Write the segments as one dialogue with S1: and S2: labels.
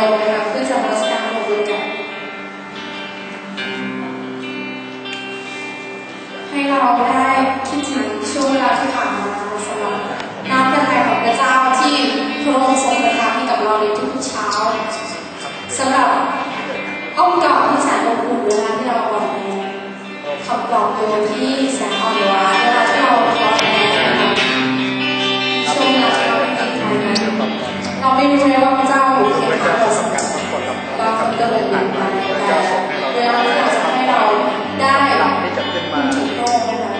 S1: ลงนะคะเพื่อจะมาสการพระองค์ด้วยกันให้เราได้คิดถึงช่วงเวลาที่ผ่านมาสำหรับน้ำพระทัยของพระเจ้าที่พระองค์ทรงประทานให้กับเราในทุกๆเช้าสำหรับอ้อมกอดที่แสนอบอุ่นเวลาที่เราอ่อนแอคำปลอบโยนที่แสนอ่อนหวานเวลาที่เราท้อแท้ช่วงเวลาที่เราไม่มีใครนั้นเราไม่รู้เลยว่า คนก็เลยหลีกไปแต่เวลาที่เราจะให้เราได้
S2: ที่จะขึ้นมา
S1: ถูกโลกนะคะ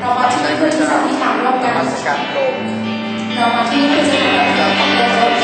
S1: เรามาที่นี่เพื่อที่จะอธิษฐานร่วมกัน
S2: มาสการโลก
S1: เรามาที่นี่เพื่อจะทำการของโลกร่วมกั
S2: เช้านนี้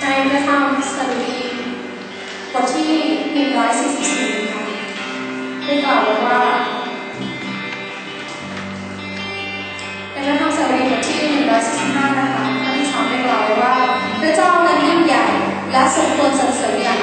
S1: ใน
S2: พระ
S1: ธรรมสดุบทที่ 144 ค่ะ ได้กล่าวไว้ว่า ในพระที่ 145 นะคะข้อที่ 2 ได้กล่าวไว้ว่า พระเจ้านั้นยิ่งใหญ่และสมควรสรรเสริญอย่าง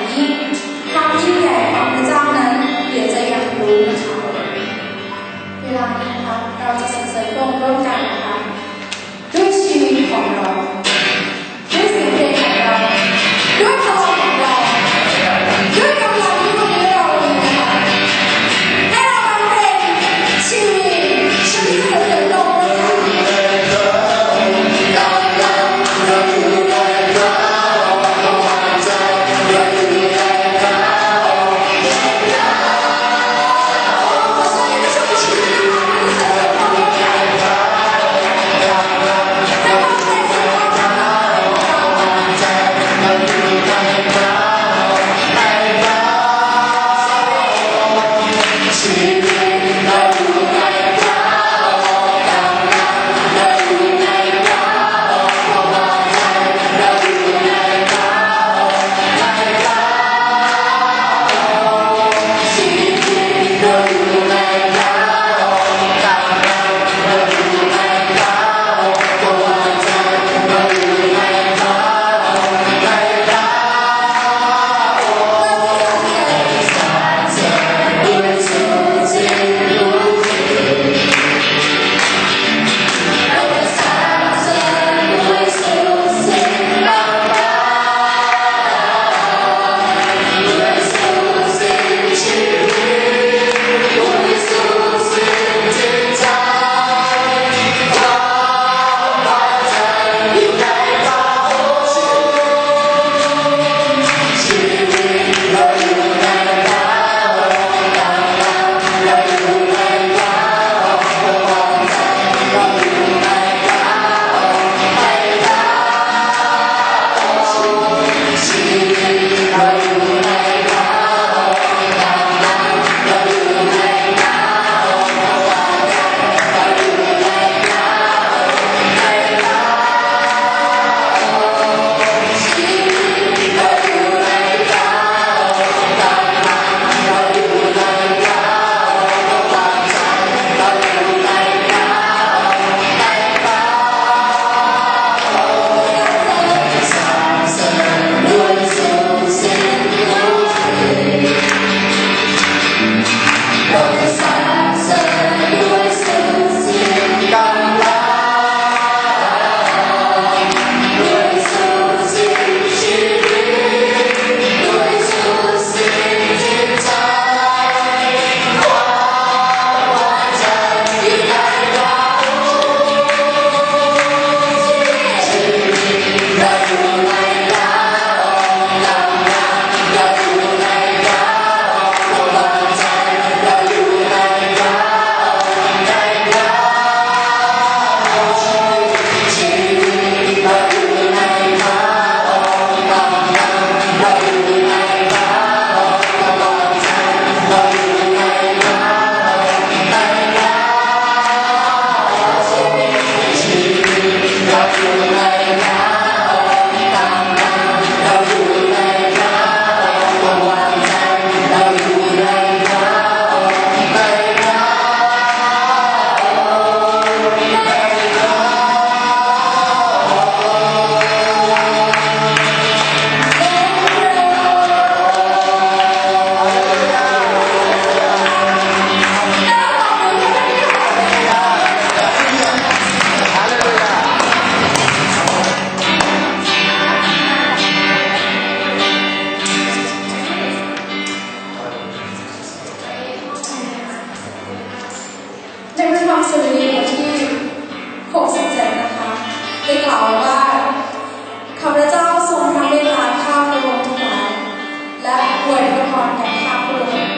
S1: อวยพรกันค่ะพระองค์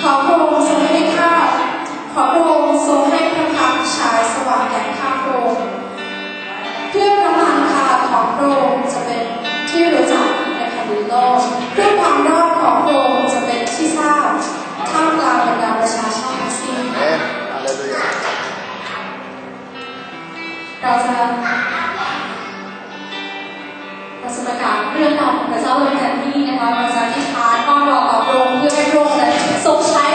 S1: ขอพระองค์ทรงให้ข้าขอพระองค์ทรงให้พระพักฉายสว่างแก่ข้าพระองค์เพื่อพระนามาของพ
S3: ระองค์จะเป็นที่รู้จักในแผ่นดินโลกเพื่อความรอดของพระองค์จะเป็นที่ทราบท่ามกลางบรรดาประชาชา
S1: ติทั้
S3: เราจะเระปรกาศเรื่องราวของพระเจ้าโดยการที่นะคะเราจะที่ รงใช้
S1: เราออกไป